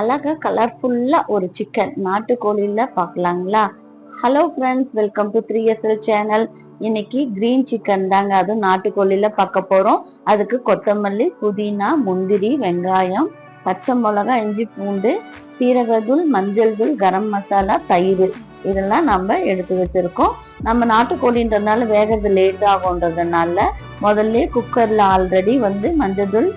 அழகா கலர்ஃபுல்லா ஒரு சிக்கன் நாட்டுக்கோழில பார்க்கலாங்களா hello friends welcome to three S L channel இன்னைக்கு கிரீன் சிக்கன் தாங்க. அதுவும் நாட்டுக்கோழில பார்க்க போறோம். அதுக்கு கொத்தமல்லி புதினா முந்திரி வெங்காயம் பச்சை மிளகா இஞ்சி பூண்டு சீரகத்தூள் மஞ்சள் தூள் கரம் மசாலா தயிர். இதெல்லாம் நம்ம எடுத்து வச்சிருக்கோம். நம்ம நாட்டுக்கோழின்றதுனால வேகிறது லேட் ஆகுன்றதுனால முதல்ல குக்கர்ல ஆல்ரெடி வந்து மஞ்சள் தூள்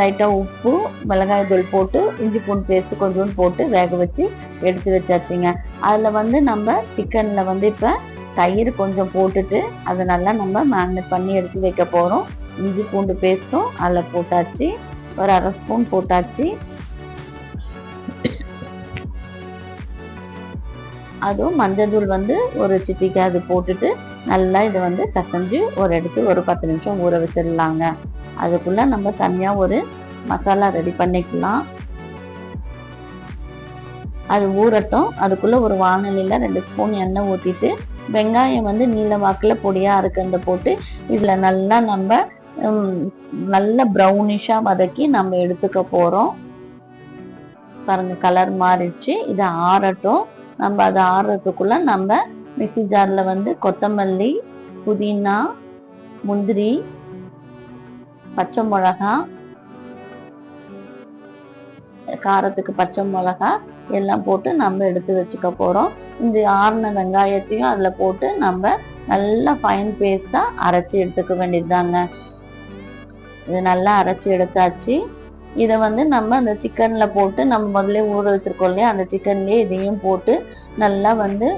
லைட்டாக உப்பு மிளகாய் தூள் போட்டு இஞ்சி பூண்டு பேஸ்ட் கொஞ்சோண்டு போட்டு வேக வச்சு எடுத்து வச்சாச்சுங்க. அதில் வந்து நம்ம சிக்கனில் வந்து இப்போ தயிர் கொஞ்சம் போட்டுட்டு அதை நல்லா நம்ம மேரினேட் பண்ணி எடுத்து வைக்க போகிறோம் இஞ்சி பூண்டு பேஸ்ட்டும் அதில் போட்டாச்சு. ஒரு அரை ஸ்பூன் போட்டாச்சு. அதுவும் மஞ்சள் தூள் வந்து ஒரு சிட்டிக்கு அது போட்டுட்டு நல்லா இதை வந்து கசஞ்சு ஒரு எடுத்து ஒரு பத்து நிமிஷம் ஊற வச்சிடலாங்க. அதுக்குள்ள நம்ம தனியாக ஒரு மசாலா ரெடி பண்ணிக்கலாம். அது ஊறட்டும். அதுக்குள்ள ஒரு வானலியில் ரெண்டு ஸ்பூன் எண்ணெய் ஊற்றிட்டு வெங்காயம் வந்து நீல வாக்கில் பொடியாக இருக்கிறத போட்டு இதில் நல்லா நம்ம நல்ல ப்ரௌனிஷாக வதக்கி நம்ம எடுத்துக்க போகிறோம் பாருங்க கலர் மாறிடுச்சு. இது ஆறட்டும். நம்ம அதை ஆறுறதுக்குள்ள நம்ம மிக்சி ஜாரில் வந்து கொத்தமல்லி புதினா முந்திரி பச்சை மிளகா காரத்துக்கு பச்சை மிளகா எல்லாம் போட்டு நம்ம எடுத்து வச்சுக்க போறோம். இந்த ஆறுன வெங்காயத்தையும் அதுல போட்டு நம்ம நல்லா ஃபைன் பேஸ்டா அரைச்சி எடுத்துக்க வேண்டியதுதாங்க. இது நல்லா அரைச்சி எடுத்தாச்சு. இதை வந்து நம்ம அந்த சிக்கன்ல போட்டு நம்ம முதல்ல ஊற வச்சிருக்கோம் இல்லையா? அந்த சிக்கன்லயே இதையும் போட்டு நல்லா வந்து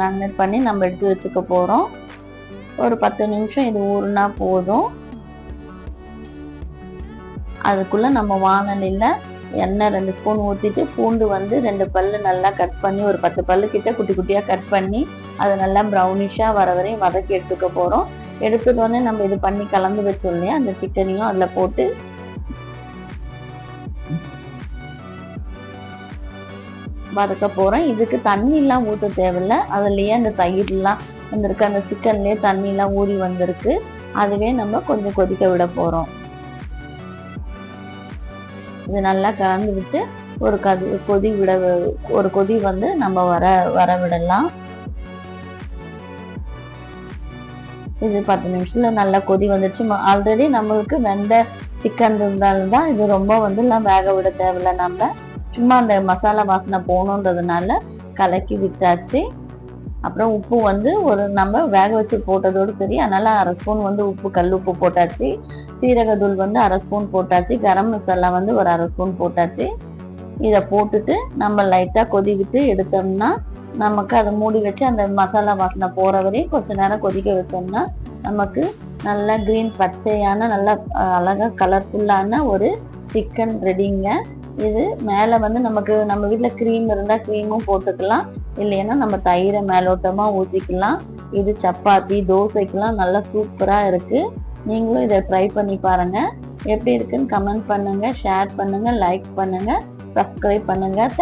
மேக்னேட் பண்ணி நம்ம எடுத்து வச்சுக்க போறோம். ஒரு பத்து நிமிஷம் இது ஊறுனா போதும். அதுக்குள்ளே நம்ம வானலியில் எண்ணெய் ரெண்டு ஸ்பூன் ஊற்றிட்டு பூண்டு வந்து ரெண்டு பல்லு நல்லா கட் பண்ணி ஒரு பத்து பல்லு கிட்ட குட்டி குட்டியாக கட் பண்ணி அதை நல்லா ப்ரௌனிஷாக வர வரையும் வதக்கி எடுத்துக்க போகிறோம் எடுத்துட்டோடனே நம்ம இது பண்ணி கலந்து வச்சோம் இல்லையா? அந்த சிக்கனையும் அதில் போட்டு. வதக்க போகிறோம் இதுக்கு தண்ணிலாம் ஊற்ற தேவையில்ல. அதுலேயே அந்த தயிர்லாம் வந்திருக்கு. அந்த சிக்கன்லேயே தண்ணிலாம் ஊறி வந்திருக்கு. அதுவே நம்ம கொஞ்சம் கொதிக்க விட போகிறோம் இது நல்லா கலந்து விட்டு ஒரு கது கொதி விட ஒரு கொதி வந்து நம்ம வர வர விடலாம் இது பத்து நிமிஷத்தில் நல்லா கொதி வந்துடுச்சு ஆல்ரெடி நம்மளுக்கு வெந்த சிக்கன் இருந்தாலும் தான் இது ரொம்ப வந்து எல்லாம் வேக விட தேவையில்ல நம்ம. சும்மா அந்த மசாலா வாசனை போகணுன்றதுனால கலக்கி விட்டாச்சு. அப்புறம் உப்பு வந்து ஒரு நம்ம வேக வச்சு போட்டதோடு சரி அதனால் அரை ஸ்பூன் வந்து உப்பு கல் உப்பு போட்டாச்சு. சீரகத்தூள் வந்து அரை ஸ்பூன் போட்டாச்சு. கரம் மசாலா வந்து ஒரு அரை ஸ்பூன் போட்டாச்சு. இதை போட்டுட்டு நம்ம லைட்டாக கொதி விட்டு எடுத்தோம்னா நமக்கு அதை மூடி வச்சு அந்த மசாலா வாசனை போகிற வரையும் கொஞ்ச நேரம் கொதிக்க வச்சோம்னா நமக்கு நல்லா க்ரீன் பச்சையான நல்லா அழகாக கலர்ஃபுல்லான ஒரு சிக்கன் ரெடிங்க இது மேலே வந்து நமக்கு நம்ம வீட்டில் க்ரீம் இருந்தால் க்ரீமும் போட்டுக்கலாம். இல்லைன்னா நம்ம தயிரை மேலோட்டமாக ஊற்றிக்கலாம் இது சப்பாத்தி தோசைக்கெல்லாம் நல்லா சூப்பராக இருக்குது நீங்களும் இதை ட்ரை பண்ணி பாருங்கள் எப்படி இருக்குன்னு கமெண்ட் பண்ணுங்கள் ஷேர் பண்ணுங்கள் லைக் பண்ணுங்கள் சப்ஸ்கிரைப் பண்ணுங்கள்